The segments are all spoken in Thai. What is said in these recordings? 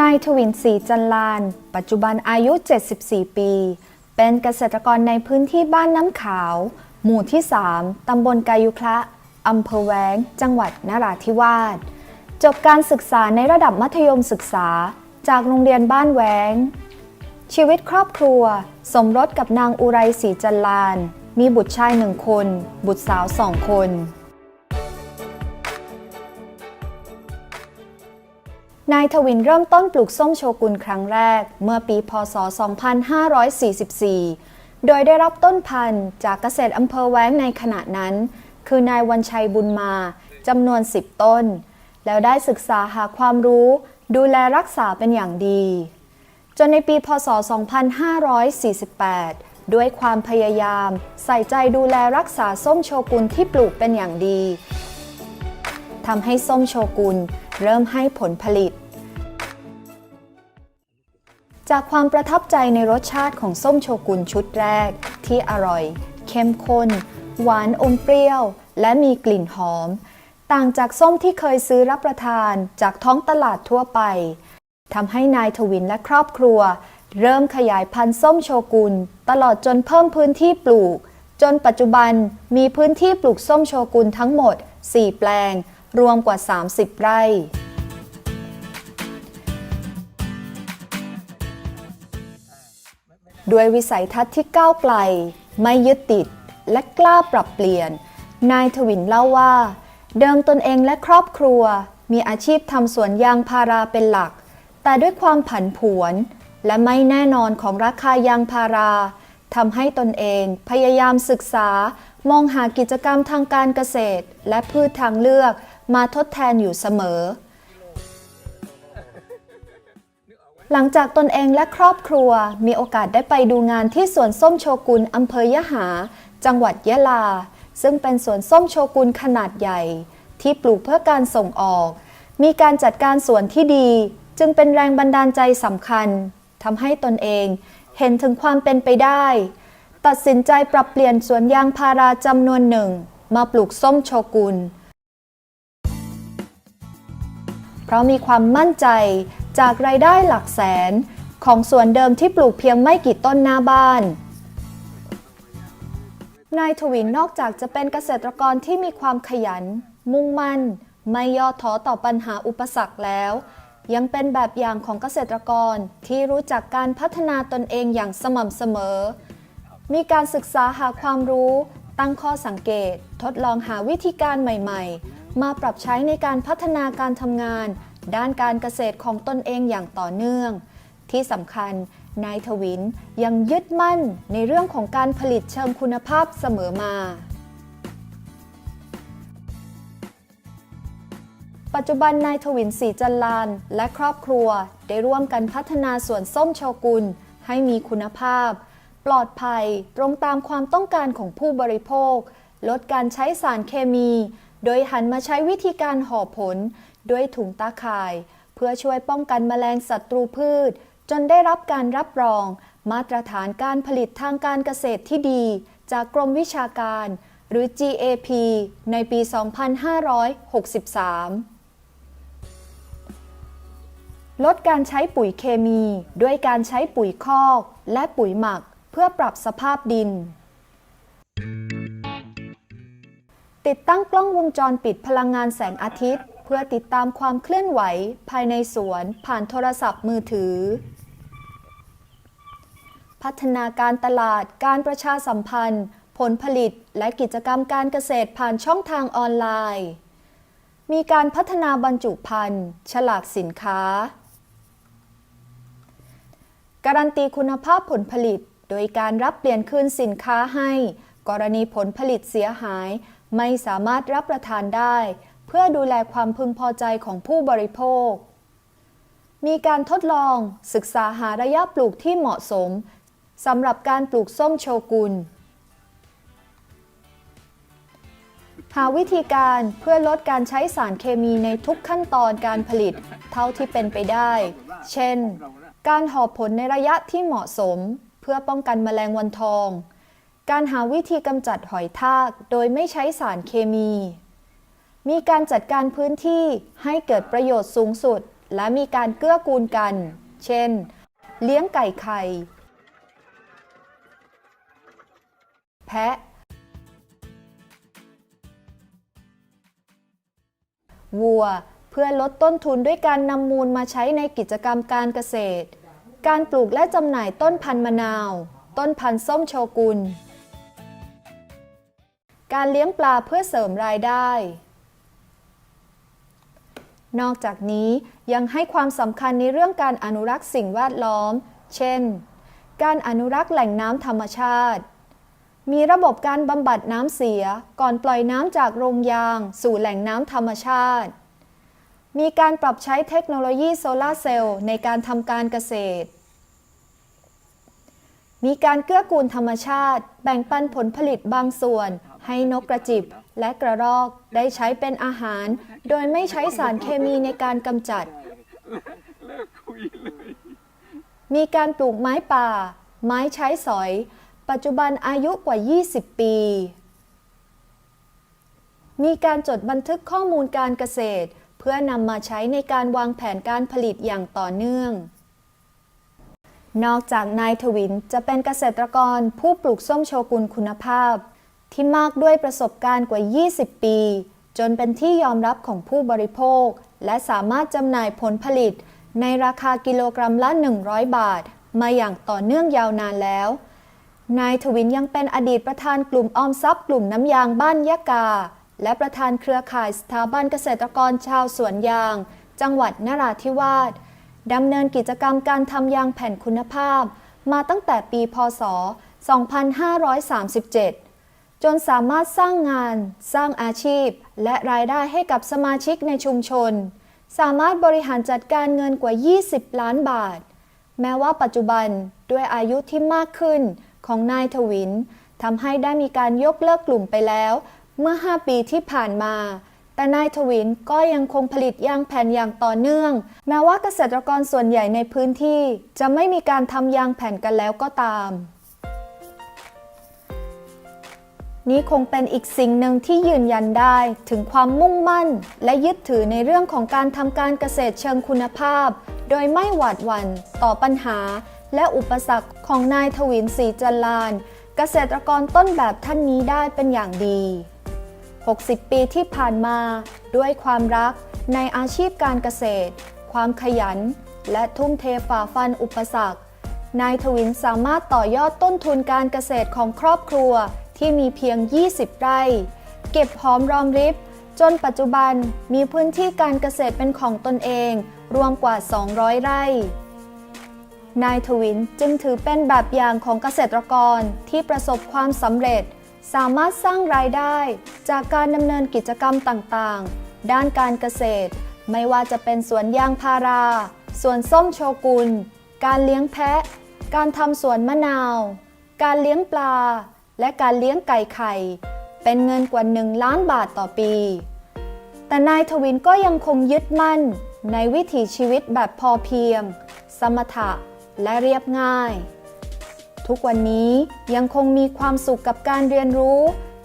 นายทวินศรีจันลาน ปัจจุบันอายุ 74 ปี เป็นเกษตรกรในพื้นที่บ้านน้ำขาว หมู่ที่ 3 ตำบลกายุคละอำเภอแวง จังหวัดนราธิวาส จบการศึกษาในระดับมัธยมศึกษา จากโรงเรียนบ้านแวง ชีวิตครอบครัว สมรสกับนางอุไรศรีจันลาน มีบุตรชายหนึ่งคน บุตรสาวสองคน นายทวินเริ่มต้นปลูกส้มโชกุนครั้งแรก เมื่อปีพศ 2544 โดยได้รับต้นพันธุ์จากเกษตรอำเภอแว้งในขณะนั้น คือนายวันชัยบุญมาจำนวน 10 ต้น แล้วได้ศึกษาหาความรู้ ดูแลรักษาเป็นอย่างดี จนในปีพศ 2548 ด้วยความพยายาม ใส่ใจดูแลรักษาส้มโชกุนที่ปลูกเป็นอย่างดี ทำให้ส้มโชกุนเริ่มให้ผลผลิต จากความประทับใจในรสชาติของส้มโชกุนชุดแรก ที่อร่อย เข้มข้น หวานอมเปรี้ยว และมีกลิ่นหอม ต่างจากส้มที่เคยซื้อรับประทานจากท้องตลาดทั่วไปทำให้นายทวินและครอบครัว เริ่มขยายพันธุ์ส้มโชกุนตลอดจนเพิ่มพื้นที่ปลูก จนปัจจุบันมีพื้นที่ปลูกส้มโชกุนทั้งหมด 4 แปลง รวมกว่า 30 ไร่ด้วยวิสัยทัศน์ที่ก้าวไกล ไม่ยึดติด และกล้าปรับเปลี่ยน นายทวินเล่าว่า เดิมตนเองและครอบครัว มีอาชีพทำสวนยางพาราเป็นหลัก แต่ด้วยความผันผวน และไม่แน่นอนของราคายางพาราทำให้ตนเองพยายามศึกษา มองหากิจกรรมทางการเกษตร และพืชทางเลือก มาทดแทนอยู่เสมอ หลังจากตนเองและครอบครัวมีโอกาสได้ไปดูงานที่สวนส้มโชกุนอำเภอยะหา จังหวัดยะลา ซึ่งเป็นสวนส้มโชกุนขนาดใหญ่ ที่ปลูกเพื่อการส่งออก มีการจัดการสวนที่ดี จึงเป็นแรงบันดาลใจสำคัญทำให้ตนเองเห็นถึงความเป็นไปได้ ตัดสินใจปรับเปลี่ยนสวนยางพาราจำนวนหนึ่ง มาปลูกส้มโชกุน เพราะมีความมั่นใจจากรายได้หลักแสนของสวนเดิมที่ปลูกเพียงไม่กี่ต้นหน้าบ้าน นายทวินนอกจากจะเป็นเกษตรกรที่มีความขยัน มุ่งมั่น ไม่ย่อท้อต่อปัญหาอุปสรรคแล้ว ยังเป็นแบบอย่างของเกษตรกรที่รู้จักการพัฒนาตนเองอย่างสม่ำเสมอ มีการศึกษาหาความรู้ ตั้งข้อสังเกต ทดลองหาวิธีการใหม่ ๆ มาปรับใช้ในการพัฒนาการทำงาน ด้านการเกษตรของตนเองอย่างต่อเนื่อง ที่สำคัญนายทวินยังยึดมั่นในเรื่องของการผลิตเชิงคุณภาพเสมอมา ปัจจุบันนายทวินศรีจันลาน และครอบครัวได้ร่วมกันพัฒนาสวนส้มโชกุนให้มีคุณภาพ ปลอดภัยตรงตามความต้องการของผู้บริโภค ลดการใช้สารเคมี โดยหันมาใช้วิธีการห่อผลด้วยถุงตาข่าย เพื่อช่วยป้องกันแมลงศัตรูพืช จนได้รับการรับรอง มาตรฐานการผลิตทางการเกษตรที่ดี จากกรมวิชาการ หรือ GAP ในปี 2563ลดการใช้ปุ๋ยเคมี ด้วยการใช้ปุ๋ยคอก และปุ๋ยหมัก เพื่อปรับสภาพดิน ติดตั้งกล้องวงจรปิดพลังงานแสงอาทิตย์ เพื่อติดตามความเคลื่อนไหวภายในสวนผ่านโทรศัพท์มือถือ พัฒนาการตลาดการประชาสัมพันธ์ ผลผลิตและกิจกรรมการเกษตรผ่านช่องทางออนไลน์ มีการพัฒนาบรรจุภัณฑ์ ฉลากสินค้า การันตีคุณภาพผลผลิต โดยการรับเปลี่ยนคืนสินค้าให้ กรณีผลผลิตเสียหาย ไม่สามารถรับประทานได้ เพื่อดูแลความพึงพอใจของผู้บริโภค มีการทดลองศึกษาหาระยะปลูกที่เหมาะสมสำหรับการปลูกส้มโชกุน หาวิธีการเพื่อลดการใช้สารเคมีในทุกขั้นตอนการผลิตเท่าที่เป็นไปได้ เช่น การห่อผลในระยะที่เหมาะสม เพื่อป้องกันแมลงวันทอง การหาวิธีกำจัดหอยทากโดยไม่ใช้สารเคมี มีการจัดการพื้นที่ให้เกิดประโยชน์สูงสุด และมีการเกื้อกูลกัน เช่น เลี้ยงไก่ไข่ แพะ วัว เพื่อลดต้นทุนด้วยการนำมูลมาใช้ในกิจกรรมการเกษตร การปลูกและจำหน่ายต้นพันธุ์มะนาว ต้นพันธุ์ส้มโชกุน การเลี้ยงปลาเพื่อเสริมรายได้ นอกจากนี้ยังให้ความสำคัญในเรื่องการอนุรักษ์สิ่งแวดล้อม เช่น การอนุรักษ์แหล่งน้ำธรรมชาติ มีระบบการบำบัดน้ำเสียก่อนปล่อยน้ำจากโรงยาง สู่แหล่งน้ำธรรมชาติ มีการปรับใช้เทคโนโลยีโซลาร์เซลล์ในการทำการเกษตรมีการเกื้อกูลธรรมชาติ แบ่งปันผลผลิตบางส่วน ให้นกกระจิบและกระรอกได้ใช้เป็นอาหาร โดยไม่ใช้สารเคมีในการกำจัด มีการปลูกไม้ป่า ไม้ใช้สอย ปัจจุบันอายุกว่า 20 ปี มีการจดบันทึกข้อมูลการเกษตร เพื่อนำมาใช้ในการวางแผนการผลิตอย่างต่อเนื่องนอกจากนายทวินจะเป็นเกษตรกรผู้ปลูกส้มโชกุนคุณภาพ ที่มากด้วยประสบการณ์กว่า 20 ปี จนเป็นที่ยอมรับของผู้บริโภค และสามารถจำหน่ายผลผลิต ในราคากิโลกรัมละ 100 บาท มาอย่างต่อเนื่องยาวนานแล้ว นายทวินยังเป็นอดีตประธานกลุ่มออมทรัพย์กลุ่มน้ำยางบ้านยะกา และประธานเครือข่ายสถาบันเกษตรกรชาวสวนยาง จังหวัดนราธิวาสดำเนินกิจกรรมการทำยางแผ่นคุณภาพ มาตั้งแต่ปีพศ 2537 จนสามารถสร้างงาน สร้างอาชีพ และรายได้ให้กับสมาชิกในชุมชน สามารถบริหารจัดการเงินกว่า 20 ล้านบาท แม้ว่าปัจจุบันด้วยอายุที่มากขึ้นของนายทวินทำให้ได้มีการยกเลิกกลุ่มไปแล้ว เมื่อ 5 ปีที่ผ่านมา แต่นายทวินก็ยังคงผลิตยางแผ่นอย่างต่อเนื่อง แม้ว่าเกษตรกรส่วนใหญ่ในพื้นที่จะไม่มีการทำยางแผ่นกันแล้วก็ตาม นี่คงเป็นอีกสิ่งหนึ่งที่ยืนยันได้ถึงความมุ่งมั่น และยึดถือในเรื่องของการทำการเกษตรเชิงคุณภาพ โดยไม่หวาดหวั่นต่อปัญหา และอุปสรรคของนายทวินศรีจันลาน เกษตรกรต้นแบบท่านนี้ได้เป็นอย่างดี 60 ปีที่ผ่านมา ด้วยความรักในอาชีพการเกษตร ความขยัน และทุ่มเทฝ่าฟันอุปสรรคนายทวินสามารถต่อยอดต้นทุนการเกษตรของครอบครัว ที่มีเพียง 20 ไร่ เก็บหอมรอมริบ จนปัจจุบันมีพื้นที่การเกษตรเป็นของตนเอง รวมกว่า 200 ไร่ นายทวินจึงถือเป็นแบบอย่างของเกษตรกรที่ประสบความสำเร็จ สามารถสร้างรายได้จากการดำเนินกิจกรรมต่างๆ ด้านการเกษตร ไม่ว่าจะเป็นสวนยางพารา สวนส้มโชกุน การเลี้ยงแพะ การทำสวนมะนาว การเลี้ยงปลา และการเลี้ยงไก่ไข่ เป็นเงินกว่า 1 ล้านบาทต่อปี แต่นายทวินก็ยังคงยึดมั่นในวิถีชีวิตแบบพอเพียง สมถะและเรียบง่าย ทุกวันนี้ยังคงมีความสุขกับการเรียนรู้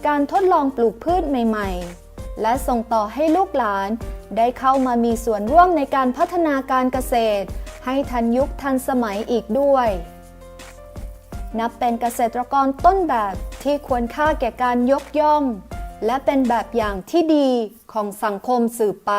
การทดลองปลูกพืชใหม่ๆ และส่งต่อให้ลูกหลานได้เข้ามามีส่วนร่วมในการพัฒนาการเกษตร ให้ทันยุคทันสมัยอีกด้วย นับเป็นเกษตรกรต้นแบบที่ควรค่าแก่การยกย่อง และเป็นแบบอย่างที่ดีของสังคมสืบไป